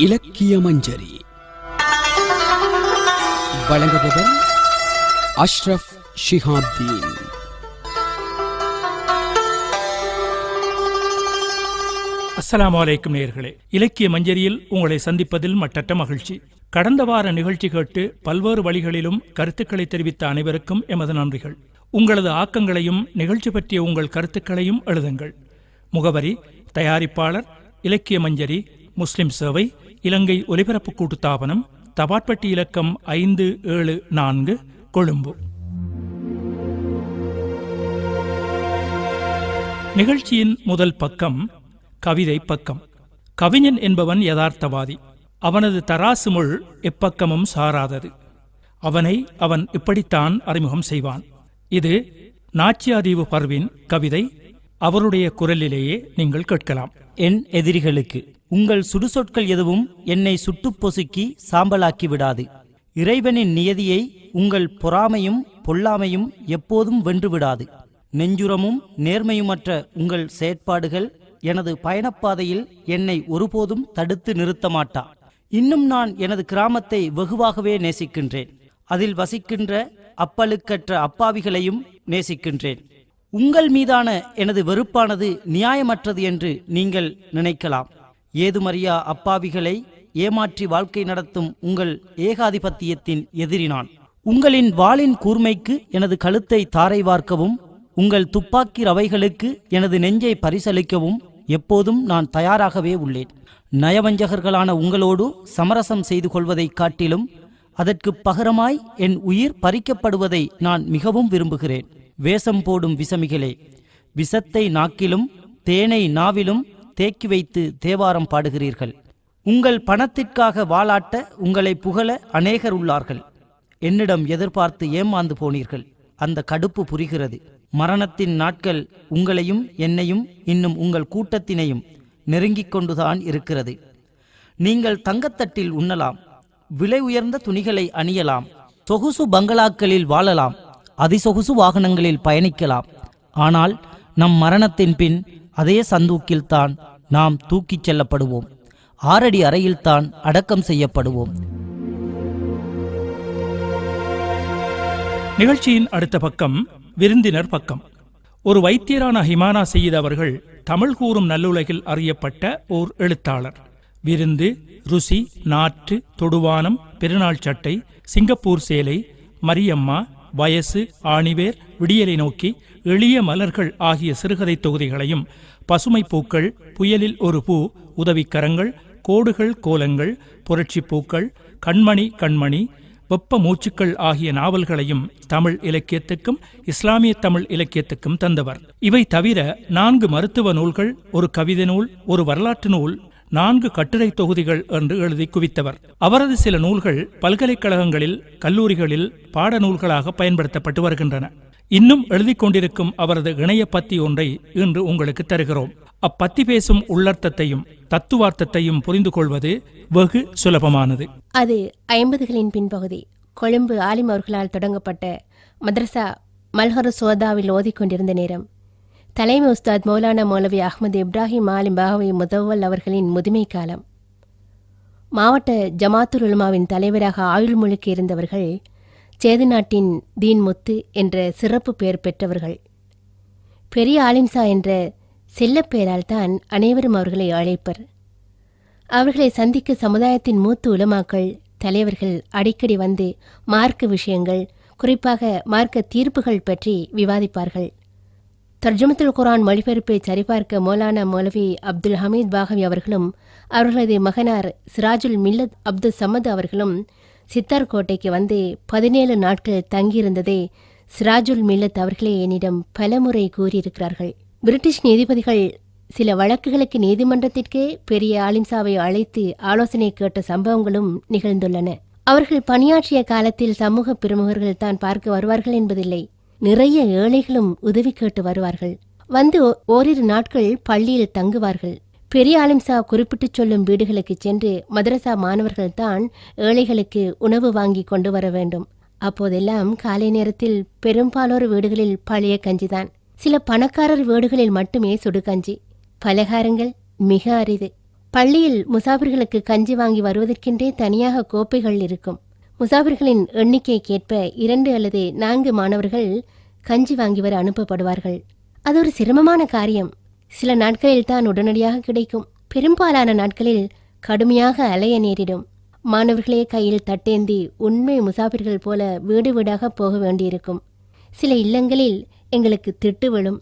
இலக்கிய மஞ்சரி. வழங்குபவர் அஷ்ரஃப் ஷிஹாப்தீன். அஸ்லாம் அலைக்கும் நேயர்களே இலக்கிய மஞ்சரியில் உங்களை சந்திப்பதில் மட்டற்ற மகிழ்ச்சி. கடந்த வார நிகழ்ச்சி கேட்டு பல்வேறு வழிகளிலும் கருத்துக்களை தெரிவித்த அனைவருக்கும் எமது நன்றிகள். உங்களது ஆக்கங்களையும் நிகழ்ச்சி பற்றிய உங்கள் கருத்துக்களையும் எழுதுங்கள். முகவரி தயாரிப்பாளர் இலக்கிய மஞ்சரி முஸ்லிம் சேவை இலங்கை ஒலிபரப்பு கூட்டுத்தாபனம் தபாட்பட்டி இலக்கம் ஐந்து ஏழு நான்கு கொழும்பு. நிகழ்ச்சியின் முதல் பக்கம் கவிதை பக்கம். கவிஞன் என்பவன் யதார்த்தவாதி. அவனது தராசு முள் எப்பக்கமும் சாராதது. அவனை அவன் இப்படித்தான் அறிமுகம் செய்வான். இது நாச்சியாதீவு பர்வின் கவிதை. அவருடைய குரலிலேயே நீங்கள் கேட்கலாம். என் எதிரிகளுக்கு உங்கள் சுடுசொற்கள் எதுவும் என்னை சுட்டு பொசுக்கி சாம்பலாக்கி விடாது இறைவனின் நியதியை உங்கள் பொறாமையும் பொல்லாமையும் எப்போதும் வென்றுவிடாது. நெஞ்சுரமும் நேர்மையுமற்ற உங்கள் செயற்பாடுகள் எனது பயணப்பாதையில் என்னை ஒருபோதும் தடுத்து நிறுத்த மாட்டா. இன்னும் நான் எனது கிராமத்தை வெகுவாகவே நேசிக்கின்றேன். அதில் வசிக்கின்ற அப்பழுக்கற்ற அப்பாவிகளையும் நேசிக்கின்றேன். உங்கள் மீதான எனது வெறுப்பானது நியாயமற்றது என்று நீங்கள் நினைக்கலாம். ஏதுமறியா அப்பாவிகளை ஏமாற்றி வாழ்க்கை நடத்தும் உங்கள் ஏகாதிபத்தியத்தின் எதிரி நான் உங்களின் வாளின் கூர்மைக்கு எனது கழுத்தை தாரை வார்க்கவும் உங்கள் துப்பாக்கி ரவைகளுக்கு எனது நெஞ்சை பரிசளிக்கவும் எப்போதும் நான் தயாராகவே உள்ளேன். நயவஞ்சகர்களான உங்களோடு சமரசம் செய்து கொள்வதைக் காட்டிலும் அதற்கு பகரமாய் என் உயிர் பறிக்கப்படுவதை நான் மிகவும் விரும்புகிறேன். வேஷம் போடும் விசமிகளே விஷத்தை நாக்கிலும் தேனை நாவிலும் தேக்கி வைத்து தேவாரம் பாடுகிறீர்கள். உங்கள் பணத்திற்காக வாளாட்ட உங்களை புகழ அநேகர் உள்ளார்கள். என்னிடம் எதிர்பார்த்து ஏமாந்து போனீர்கள். அந்த கடுப்பு புரிகிறது. மரணத்தின் நாட்கள் உங்களையும் என்னையும் இன்னும் உங்கள் கூட்டத்தினையும் நெருங்கிக் கொண்டுதான் இருக்கிறது. நீங்கள் தங்கத்தட்டில் உண்ணலாம். விலை உயர்ந்த துணிகளை அணியலாம். சொகுசு பங்களாக்களில் வாழலாம். அதிசொகுசு வாகனங்களில் பயணிக்கலாம். ஆனால் நம் மரணத்தின் பின் அதே சந்தூக்கில்தான் நாம் தூக்கிச் செல்லப்படுவோம். ஆறடி அறையில்தான் அடக்கம் செய்யப்படுவோம். நிகழ்ச்சியின் அடுத்த பக்கம் விருந்தினர் பக்கம். ஒரு வைத்தியரான ஹிமானா செய்யித் அவர்கள் தமிழ் கூறும் நல்லுலகில் அறியப்பட்ட ஓர் எழுத்தாளர். விருந்து ருசி நாற்று தொடுவானம் பெருநாள் சட்டை சிங்கப்பூர் சேலை மரியம்மா வயசு ஆணிவேர் விடியலை நோக்கி எளிய மலர்கள் ஆகிய சிறுகதை தொகுதிகளையும் பசுமை பூக்கள் புயலில் ஒரு பூ உதவிக்கரங்கள் கோடுகள் கோலங்கள் புரட்சி பூக்கள் கண்மணி கண்மணி வெப்ப மூச்சுக்கள் ஆகிய நாவல்களையும் தமிழ் இலக்கியத்துக்கும் இஸ்லாமிய தமிழ் இலக்கியத்துக்கும் தந்தவர். இவை தவிர நான்கு மருத்துவ நூல்கள் ஒரு கவிதை நூல் ஒரு வரலாற்று நூல் நான்கு கட்டுரை தொகுதிகள் என்று எழுதி குவித்தவர். அவரது சில நூல்கள் பல்கலைக்கழகங்களில் கல்லூரிகளில் பாட பாடநூல்களாக பயன்படுத்தப்பட்டு வருகின்றன. இன்னும் எழுதி கொண்டிருக்கும் அவரது இணைய பத்தி ஒன்றை இன்று உங்களுக்கு தருகிறோம். அப்பத்தி பேசும் உள்ளர்த்தத்தையும் தத்துவார்த்தத்தையும் புரிந்து கொள்வது வெகு சுலபமானது. அது ஐம்பதுகளின் பின்பகுதி. கொழும்பு ஆலிம் அவர்களால் தொடங்கப்பட்ட மதரசா மல்ஹரு சோதாவில் ஓதிக்கொண்டிருந்த நேரம். தலைமை உஸ்தாத் மௌலானா மௌலவி அஹ்மது இப்ராஹிம் ஆலிம் பாகவி முதவல் அவர்களின் முதுமை காலம். மாவட்ட ஜமாத்துல் உலமாவின் தலைவராக ஆயுள் முழுக்க இருந்தவர்கள் சேது நாட்டின் தீன் முத்து என்ற சிறப்பு பெயர் பெற்றவர்கள். பெரிய ஆலிம்சா என்ற செல்லப்பெயரால் தான் அனைவரும் அவர்களை அழைப்பர். அவர்களை சந்திக்க சமுதாயத்தின் மூத்த உலமாக்கள் தலைவர்கள் அடிக்கடி வந்து மார்க்க விஷயங்கள் குறிப்பாக மார்க்க தீர்ப்புகள் பற்றி விவாதிப்பார்கள். தர்ஜமத்துல் குரான் மொழிபெயர்ப்பை சரிபார்க்க மௌலானா மௌலவி அப்துல் ஹமீத் பாகவி அவர்களும் அவர்களது மகனார் சிராஜுல் மில்லத் அப்துல் சமத் அவர்களும் சித்தார் கோட்டைக்கு வந்து பதினேழு நாட்கள் தங்கியிருந்ததை சிராஜுல் மில்லத் அவர்களே என்னிடம் பலமுறை கூறியிருக்கிறார்கள். பிரிட்டிஷ் நீதிபதிகள் சில வழக்குகளுக்கு நீதிமன்றத்திற்கே பெரிய ஆலிம்சாவை அழைத்து ஆலோசனை கேட்ட சம்பவங்களும் நிகழ்ந்துள்ளன. அவர்கள் பணியாற்றிய காலத்தில் சமூக பிரமுகர்கள் தான் பார்க்க வருவார்கள் என்பதில்லை. நிறைய ஏழைகளும் உதவி கேட்டு வருவார்கள். வந்து ஓரிரு நாட்கள் பள்ளியில் தங்குவார்கள். பெரிய ஆலிம்சா குறிப்பிட்டுச் சொல்லும் வீடுகளுக்கு சென்று மதரசா மாணவர்கள் தான் ஏழைகளுக்கு உணவு வாங்கி கொண்டு வர வேண்டும். அப்போதெல்லாம் காலை நேரத்தில் பெரும்பாலோர் வீடுகளில் பழைய கஞ்சிதான். சில பணக்காரர் வீடுகளில் மட்டுமே சுடுகஞ்சி பலகாரங்கள் மிக அரிது. பள்ளியில் முசாபிர்களுக்கு கஞ்சி வாங்கி வருவதற்கென்றே தனியாக கோப்பைகள் இருக்கும். முசாபிர்களின் எண்ணிக்கைக்கேற்ப இரண்டு அல்லது நான்கு மாணவர்கள் கஞ்சி வாங்கி வர அனுப்பப்படுவார்கள். அது ஒரு சிரமமான காரியம். சில நாட்களில் தான் உடனடியாக கிடைக்கும். பெரும்பாலான நாட்களில் கடுமையாக அலைய நேரிடும். மாணவர்களே கையில் தட்டேந்தி உண்மை முசாபிர்கள் போல வீடு வீடாக போக வேண்டியிருக்கும். சில இல்லங்களில் எங்களுக்கு திட்டு விழும்.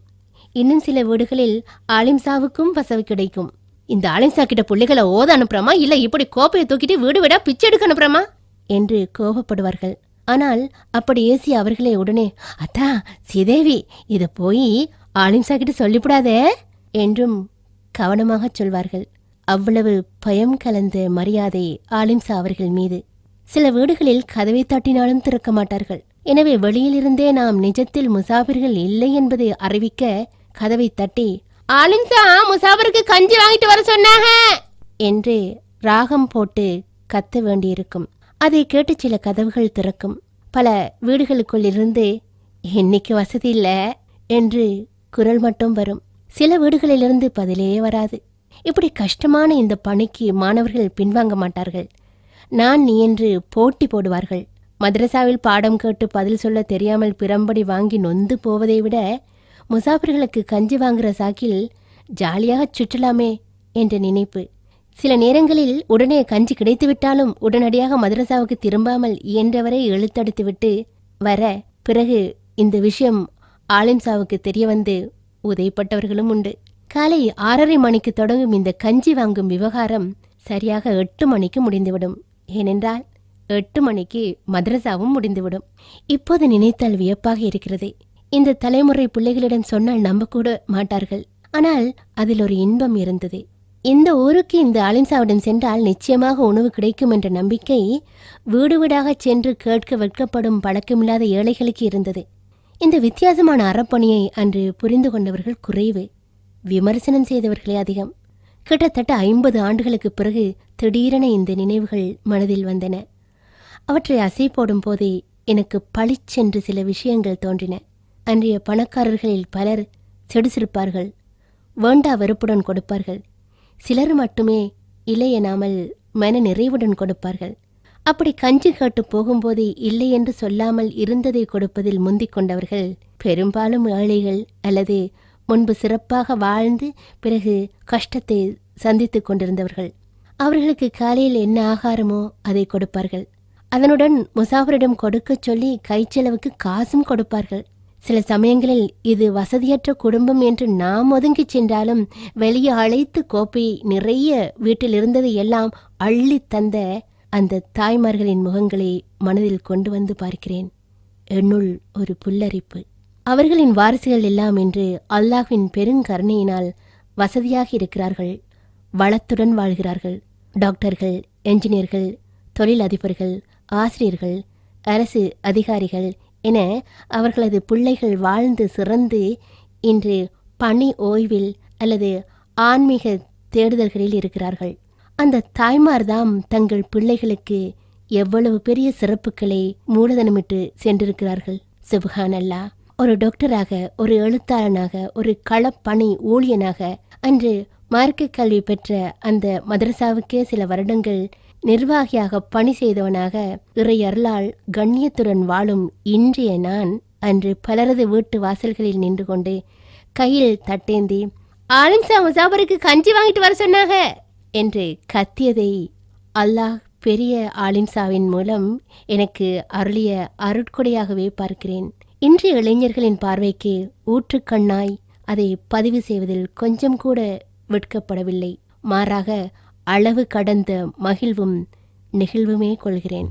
இன்னும் சில வீடுகளில் ஆலிம்சாவுக்கும் வசவு கிடைக்கும். இந்த ஆலிம்சா கிட்ட பிள்ளைகளை ஓத அனுப்புறமா? இல்ல இப்படி கோப்பையை தூக்கிட்டு வீடு வீடா பிச்சை எடுக்க அனுப்புறமா? என்று கோபப்படுவார்கள். ஆனால் அப்படி ஏசி அவர்களே உடனே அத்தா சிதேவி இதை போய் ஆலிம்சா கிட்ட சொல்லிவிடாதே என்றும் கவனமாகச் சொல்வார்கள். அவ்வளவு பயம் கலந்த மரியாதை ஆலிம்சா அவர்கள் மீது. சில வீடுகளில் கதவை தட்டினாலும் திறக்க மாட்டார்கள். எனவே வெளியிலிருந்தே நாம் நிஜத்தில் முசாபிர்கள் இல்லை என்பதை அறிவிக்க கதவை தட்டி ஆலிம்சா முசாபருக்கு கஞ்சி வாங்கிட்டு வர சொன்னாங்க! என்று ராகம் போட்டு கத்த வேண்டியிருக்கும். அதை கேட்டு சில கதவுகள் திறக்கும். பல வீடுகளுக்குள் இருந்து இன்னைக்கு வசதி இல்லை என்று குரல் மட்டும் வரும். சில வீடுகளிலிருந்து பதிலே வராது. இப்படி கஷ்டமான இந்த பணிக்கு மாணவர்கள் பின்வாங்க மாட்டார்கள். நான் நீ என்று போட்டி போடுவார்கள். மதரசாவில் பாடம் கேட்டு பதில் சொல்ல தெரியாமல் பிறம்படி வாங்கி நொந்து போவதை விட முசாஃபர்களுக்கு கஞ்சி வாங்குற சாக்கில் ஜாலியாக சுற்றலாமே என்ற நினைப்பு. சில நேரங்களில் உடனே கஞ்சி கிடைத்துவிட்டாலும் உடனடியாக மதரசாவுக்கு திரும்பாமல் இயன்றவரை இழுத்தடித்துவிட்டு வர பிறகு இந்த விஷயம் ஆலிம்சாவுக்கு தெரிய வந்து உதவிப்பட்டவர்களும் உண்டு. காலை ஆறரை மணிக்கு தொடங்கும் இந்த கஞ்சி வாங்கும் விவகாரம் சரியாக எட்டு மணிக்கு முடிந்துவிடும். ஏனென்றால் எட்டு மணிக்கு மதரசாவும் முடிந்துவிடும். இப்போது நினைத்தால் வியப்பாக இருக்கிறது. இந்த தலைமுறை பிள்ளைகளிடம் சொன்னால் நம்ப கூட மாட்டார்கள். ஆனால் அதில் ஒரு இன்பம் இருந்தது. இந்த ஊருக்கு இந்த அலிம்சாவிடம் சென்றால் நிச்சயமாக உணவு கிடைக்கும் என்ற நம்பிக்கை வீடு வீடாகச் சென்று கேட்க வெட்கப்படும் பழக்கமில்லாத ஏழைகளுக்கு இருந்தது. இந்த வித்தியாசமான அறப்பணியை அன்று புரிந்து கொண்டவர்கள் குறைவு. விமர்சனம் செய்தவர்களே அதிகம். கிட்டத்தட்ட ஐம்பது ஆண்டுகளுக்கு பிறகு திடீரென இந்த நினைவுகள் மனதில் வந்தன. அவற்றை அசை போடும் போதே எனக்கு பளிச்சென்று சில விஷயங்கள் தோன்றின. அன்றைய பணக்காரர்களில் பலர் செடுசிருப்பார்கள் வேண்டா வெறுப்புடன் கொடுப்பார்கள். சிலர் மட்டுமே இல்லை எனாமல் மன நிறைவுடன் கொடுப்பார்கள். அப்படி கஞ்சி கேட்டு போகும்போது இல்லை என்று சொல்லாமல் இருந்ததை கொடுப்பதில் முந்திக் கொண்டவர்கள் பெரும்பாலும் ஏழைகள் அல்லது முன்பு சிறப்பாக வாழ்ந்து பிறகு கஷ்டத்தை சந்தித்துக் கொண்டிருந்தவர்கள். அவர்களுக்கு காலையில் என்ன ஆகாரமோ அதை கொடுப்பார்கள். அதனுடன் முசாஃபரிடம் கொடுக்கச் சொல்லி கைச்செலவுக்கு காசும் கொடுப்பார்கள். சில சமயங்களில் இது வசதியற்ற குடும்பம் என்று நாம் ஒதுங்கிச் சென்றாலும் வெளியே அழைத்து கோப்பை நிறைய வீட்டில் இருந்ததை எல்லாம் அள்ளி தந்த அந்த தாய்மார்களின் முகங்களை மனதில் கொண்டு வந்து பார்க்கிறேன். என்னுள் ஒரு புல்லரிப்பு. அவர்களின் வாரிசுகள் எல்லாம் இன்று அல்லாஹ்வின் பெருங்கருணையினால் வசதியாக இருக்கிறார்கள். வளத்துடன் வாழ்கிறார்கள். டாக்டர்கள் என்ஜினியர்கள் தொழில் அதிபர்கள் ஆசிரியர்கள் அரசு அதிகாரிகள் என அவர்களது பிள்ளைகள் வாழ்ந்து சிறந்து இன்று பணி ஓய்வில் அல்லது ஆன்மீக தேடுதல்களில் இருக்கிறார்கள். அந்த தாய்மார்தாம் தங்கள் பிள்ளைகளுக்கு எவ்வளவு பெரிய சிறப்புகளை மூலதனமிட்டு சென்றிருக்கிறார்கள். சிவகான் அல்லா ஒரு டாக்டராக ஒரு எழுத்தாளனாக ஒரு களப்பணி ஊழியனாக அன்று மார்க்க கல்வி பெற்ற அந்த மதரசாவுக்கே சில வருடங்கள் நிர்வாகியாக பணி செய்தவனாக இறையருளால் கண்ணியத்துடன் வாழும் இன்றைய நான் அன்று பலரது வீட்டு வாசல்களில் நின்று கொண்டு கையில் தட்டேந்தி ஆலிம்சா முசாபருக்கு கஞ்சி வாங்கிட்டு வர சொன்னாங்க என்று கத்தியதை அல்லாஹ் பெரிய ஆலிம்சாவின் மூலம் எனக்கு அருளிய அருட்கொடையாகவே பார்க்கிறேன். இன்றைய இளைஞர்களின் பார்வைக்கு ஊற்றுக்கண்ணாய் அதை பதிவு செய்வதில் கொஞ்சம் கூட வெட்கப்படவில்லை. மாறாக அளவு கடந்த மகிழ்வும் நெகிழ்வுமே கொள்கிறேன்.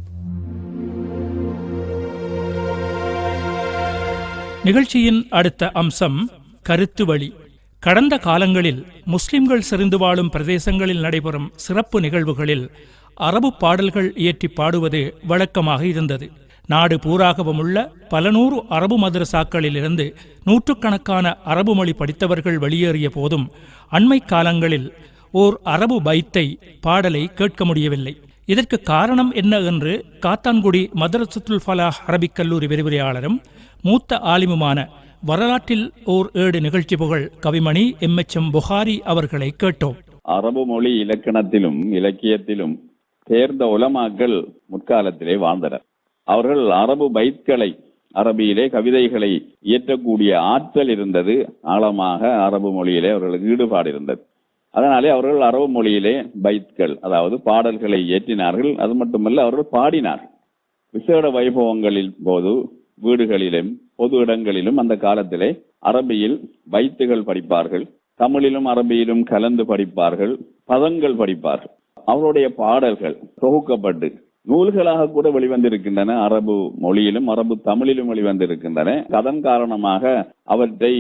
நிகழ்ச்சியின் அடுத்த அம்சம் கருத்து வழி. கடந்த காலங்களில் முஸ்லிம்கள் செறிந்து வாழும் பிரதேசங்களில் நடைபெறும் சிறப்பு நிகழ்வுகளில் அரபு பாடல்கள் இயற்றி பாடுவது வழக்கமாக இருந்தது. நாடு பூராகவும் உள்ள பல நூறு அரபு மதரசாக்களிலிருந்து நூற்றுக்கணக்கான அரபு மொழி படித்தவர்கள் வெளியேறிய போதும் அண்மை காலங்களில் ஓர் அரபு பைத்தை பாடலை கேட்க முடியவில்லை. இதற்கு காரணம் என்ன என்று காத்தான்குடி மதரசத்துல் ஃபலாஹ் அரபிக் கல்லூரி விரிவுரையாளரும் மூத்த ஆலிமுமான வரலாற்றில் ஓர் ஏடு நிகழ்ச்சி புகழ் Kavimani M. H. M. Bukhari அவர்களை கேட்டோம். அரபு மொழி இலக்கணத்திலும் இலக்கியத்திலும் தேர்ந்த உலமாக்கள் முற்காலத்திலே வாழ்ந்தனர். அவர்கள் அரபு பைத்களை அரபியிலே கவிதைகளை இயற்றக்கூடிய ஆற்றல் இருந்தது. ஆழமாக அரபு மொழியிலே அவர்களுக்கு ஈடுபாடு இருந்தது. அதனாலே அவர்கள் அரபு மொழியிலே பைத்கள் அதாவது பாடல்களை இயற்றினார்கள். அது மட்டுமல்ல அவர்கள் பாடினார்கள். விசேட வைபவங்களின் போது வீடுகளிலும் பொது இடங்களிலும் அந்த காலத்திலே அரபியில் பைத்துகள் படிப்பார்கள் தமிழிலும் அரபியிலும் கலந்து படிப்பார்கள் பதங்கள் படிப்பார்கள். அவருடைய பாடல்கள் தொகுக்கப்பட்டு நூல்களாக கூட வெளிவந்திருக்கின்றன. அரபு மொழியிலும் அரபு தமிழிலும் வெளிவந்திருக்கின்றன. அதன் காரணமாக அவற்றை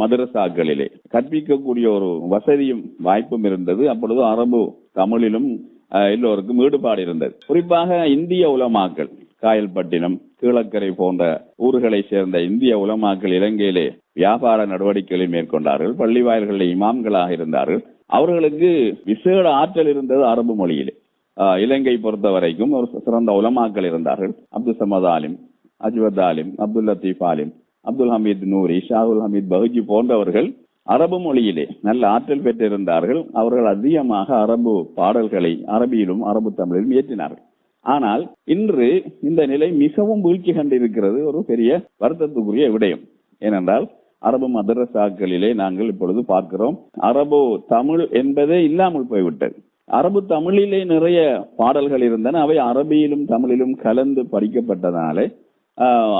மதரசாக்களிலே கற்பிக்கக்கூடிய ஒரு வசதியும் வாய்ப்பும் இருந்தது. அப்பொழுது அரபு தமிழிலும் எல்லோருக்கும் ஈடுபாடு இருந்தது. குறிப்பாக இந்திய உலமாக்கள் காயல்பட்டினம் கீழக்கரை போன்ற ஊர்களை சேர்ந்த இந்திய உலமாக்கள் இலங்கையிலே வியாபார நடவடிக்கைகளை மேற்கொண்டார்கள். பள்ளி வாயில்களில் இமாம்களாக இருந்தார்கள். அவர்களுக்கு விசேட ஆற்றல் இருந்தது அரபு மொழியிலே. இலங்கை பொறுத்த வரைக்கும் ஒரு சிறந்த உலமாக்கள் இருந்தார்கள். அப்துல் சமத் ஆலிம் அஜ்வத் ஆலிம் அப்துல் லத்தீப் ஆலிம் அப்துல் ஹமீத் நூரி ஷாகுல் ஹமீத் பகுஜி போன்றவர்கள் அரபு மொழியிலே நல்ல ஆற்றல் பெற்றிருந்தார்கள். அவர்கள் அதிகமாக அரபு பாடல்களை அரபியிலும் அரபு தமிழிலும் இயற்றினார்கள். ஆனால் இன்று இந்த நிலை மிகவும் வீழ்ச்சி கண்டிருக்கிறது. ஒரு பெரிய வருத்தத்துக்குரிய விடயம் ஏனென்றால் அரபு மதரசாக்களிலே நாங்கள் இப்பொழுது பார்க்கிறோம். அரபு தமிழ் என்பதே இல்லாமல் போய்விட்டது. அரபு தமிழிலே நிறைய பாடல்கள் இருந்தன. அவை அரபியிலும் தமிழிலும் கலந்து படிக்கப்பட்டதாலே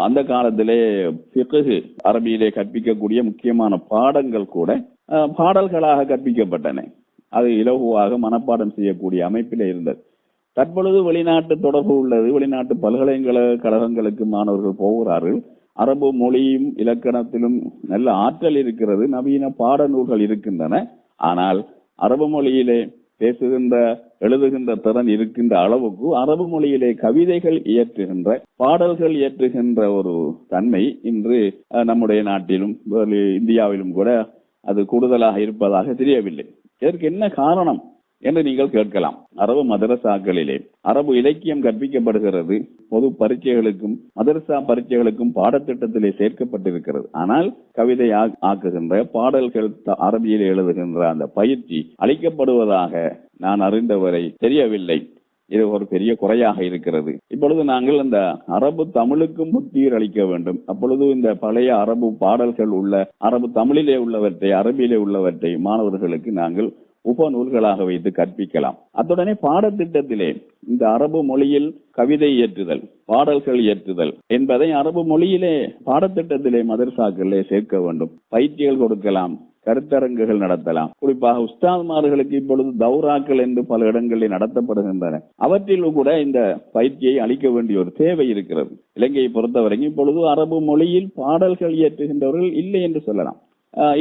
அந்த காலத்திலே பிறகு அரபியிலே கற்பிக்கக்கூடிய முக்கியமான பாடங்கள் கூட ஆஹ், பாடல்களாக கற்பிக்கப்பட்டன. அது இலகுவாக மனப்பாடம் செய்யக்கூடிய அமைப்பிலே இருந்தது. தற்பொழுது வெளிநாட்டு தொடர்பு உள்ளது. வெளிநாட்டு பல்கலைக்கழக கழகங்களுக்கு மாணவர்கள் போகிறார்கள். அரபு மொழியும் இலக்கணத்திலும் நல்ல ஆற்றல் இருக்கிறது. நவீன பாடநூல்கள் இருக்கின்றன. ஆனால் அரபு மொழியிலே பேசுகின்ற எழுதுகின்ற திறன் இருக்கின்ற அளவுக்கு அரபு மொழியிலே கவிதைகள் இயற்றுகின்ற பாடல்கள் இயற்றுகின்ற ஒரு தன்மை இன்று நம்முடைய நாட்டிலும் இந்தியாவிலும் கூட அது கூடுதலாக இருப்பதாக தெரியவில்லை. இதற்கு என்ன காரணம்? என்று நீங்கள் கேட்கலாம். அரபு மதரசாக்களிலே அரபு இலக்கியம் கற்பிக்கப்படுகிறது. பொது பரீட்சைகளுக்கும் மதரசா பரீட்சைகளுக்கும் பாடத்திட்டத்திலே சேர்க்கப்பட்டிருக்கிறது. ஆனால் கவிதை ஆ- ஆக்குகின்ற பாடல்கள் அரபியில் எழுதுகின்ற அந்த பயிற்சி அளிக்கப்படுவதாக நான் அறிந்தவரை தெரியவில்லை. இது ஒரு பெரிய குறையாக இருக்கிறது. இப்பொழுது நாங்கள் இந்த அரபு தமிழுக்கும் புத்தீர் அளிக்க வேண்டும். அப்பொழுது இந்த பழைய அரபு பாடல்கள் உள்ள அரபு தமிழிலே உள்ளவற்றை அரபியிலே உள்ளவற்றை மாணவர்களுக்கு நாங்கள் உப நூல்களாக வைத்து கற்பிக்கலாம். அத்துடனே பாடத்திட்டத்திலே இந்த அரபு மொழியில் கவிதை இயற்றுதல் பாடல்கள் இயற்றுதல் என்பதை அரபு மொழியிலே பாடத்திட்டத்திலே மதர்சாக்களிலே சேர்க்க வேண்டும். பயிற்சிகள் கொடுக்கலாம் கருத்தரங்குகள் நடத்தலாம். குறிப்பாக உஸ்தாத்மார்களுக்கு இப்பொழுது தௌராக்கள் என்று பல இடங்களில் நடத்தப்படுகின்றன. அவற்றிலும் கூட இந்த பயிற்சியை அளிக்க வேண்டிய ஒரு தேவை இருக்கிறது. இலங்கையை பொறுத்தவரைக்கும் இப்பொழுது அரபு மொழியில் பாடல்கள் இயற்றுகின்றவர்கள் இல்லை என்று சொல்லலாம்.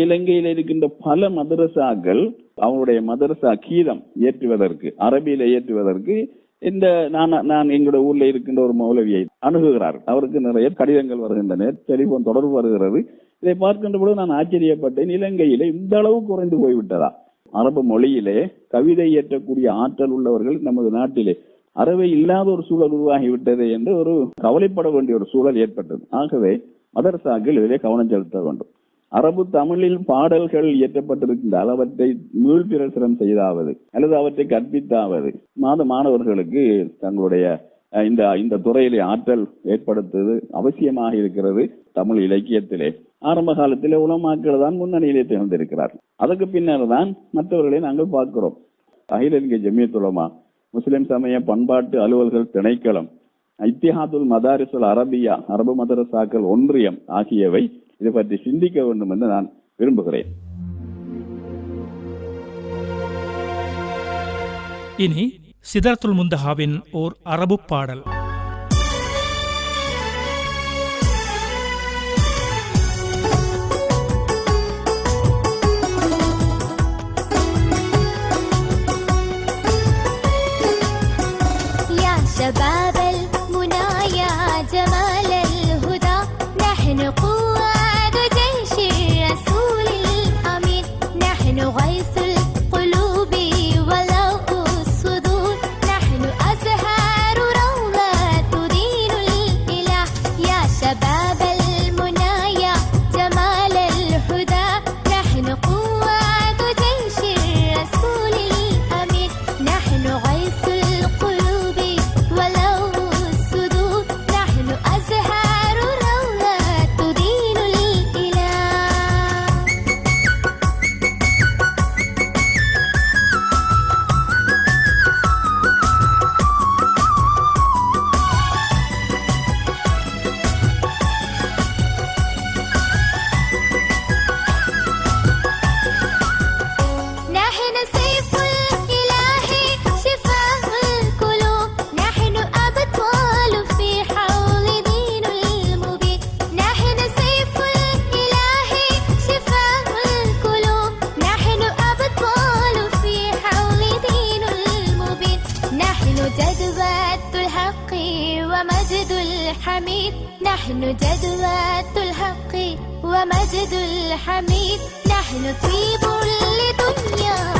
இலங்கையில் இருக்கின்ற பல மதரசாக்கள் அவங்களுடைய மதரசா கீதம் இயற்றுவதற்கு அரபியில இயற்றுவதற்கு இந்த நான் நான் எங்களுடைய ஊர்ல இருக்கின்ற ஒரு மௌலவியை அணுகுகிறார் அவருக்கு நிறைய கடிதங்கள் வருகின்றன டெலிபோன் தொடர்பு வருகிறது. இதை பார்க்கின்ற பொழுது நான் ஆச்சரியப்பட்டேன் இலங்கையிலே இந்த அளவு குறைந்து போய்விட்டதா? அரபு மொழியிலே கவிதை இயற்றக்கூடிய ஆற்றல் உள்ளவர்கள் நமது நாட்டிலே அறவே இல்லாத ஒரு சூழல் உருவாகிவிட்டது என்று ஒரு கவலைப்பட வேண்டிய ஒரு சூழல் ஏற்பட்டது. ஆகவே மதரசாக்கள் இதிலே கவனம் செலுத்த வேண்டும். அரபு தமிழில் பாடல்கள் இயற்றப்பட்டிருக்கின்ற அவற்றை மீள்பிரசுரம் செய்தாவது அல்லது அவற்றை கற்பித்தாவது. மாத மாணவர்களுக்கு தங்களுடைய இந்த இந்த துறையிலே ஆற்றல் ஏற்படுத்துவது அவசியமாக இருக்கிறது தமிழ் இலக்கியத்திலே. ஆரம்ப காலத்திலே உலமாக்கள் தான் முன்னணியிலே திகழ்ந்திருக்கிறார். அதற்கு பின்னர் தான் மற்றவர்களை நாங்கள் பார்க்கிறோம். அகில இலங்கை ஜமியத் உலமா முஸ்லிம் சமய பண்பாட்டு அலுவல்கள் திணைக்களம் இத்திஹாதுல் மதாரிசுல் அரபியா அரபு மதரசாக்கள் ஒன்றியம் ஆகியவை இதை பற்றி சிந்திக்க வேண்டும் என்று நான் விரும்புகிறேன். இனி சிதறத்துல் முந்தஹாவின் ஓர் அரபு பாடல். نحن جدوى الحق ومجد الحميد. نحن طيب لدنيا.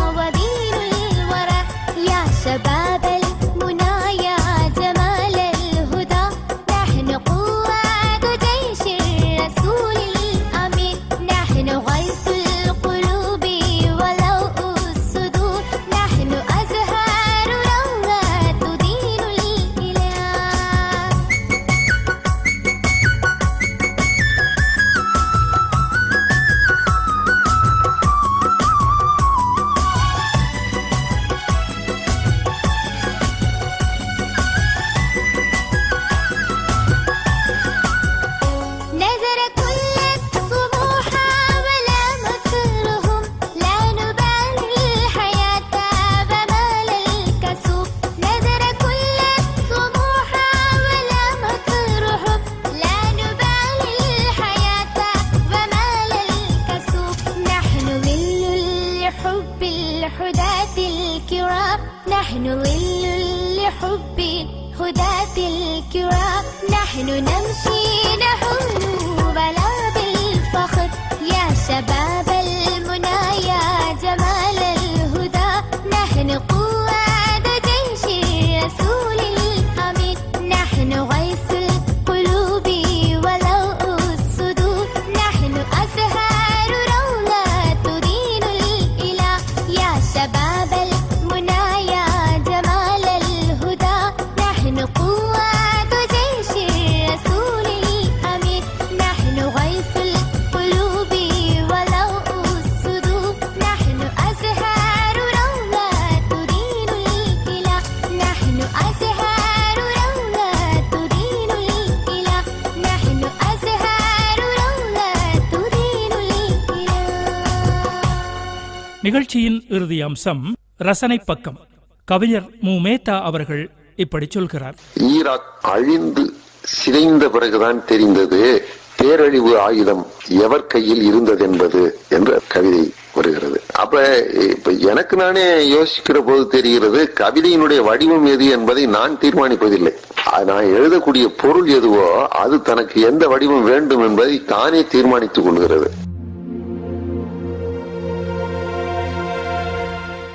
நிகழ்ச்சியின் இறுதி அம்சம் ரசனை பக்கம். கவிஞர் மு. மேத்தா அவர்கள் இப்படி சொல்கிறார். ஈராக் அழிந்து சிதைந்த பிறகுதான் தெரிந்தது பேரழிவு ஆயுதம் எவர் கையில் இருந்தது என்பது என்ற கவிதை வருகிறது அப்ப இப்ப எனக்கு நானே யோசிக்கிற போது தெரிகிறது கவிதையினுடைய வடிவம் எது என்பதை நான் தீர்மானிப்பதில்லை. அது நான் எழுதக்கூடிய பொருள் எதுவோ அது தனக்கு எந்த வடிவம் வேண்டும் என்பதை தானே தீர்மானித்துக் கொள்கிறது.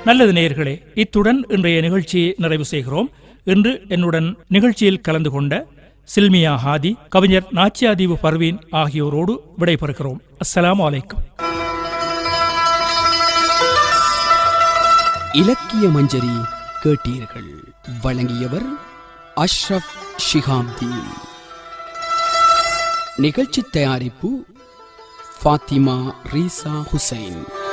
நல்லது நேயர்களே இத்துடன் இன்றைய நிகழ்ச்சியை நிறைவு செய்கிறோம். இன்று என்னுடன் நிகழ்ச்சியில் கலந்து கொண்ட சில்மியா ஹாதி கவிஞர் நாச்சியாதீவு பர்வீன் ஆகியோரோடு விடைபெறுகிறோம். அஸ்லாம் அலைக்கும். இலக்கிய மஞ்சரி கேட்டீர்கள். வழங்கியவர் அஷ்ரப் ஷிகாம்தி நிகழ்ச்சி தயாரிப்பு ஃபாத்திமா ரீசா ஹுசைன்.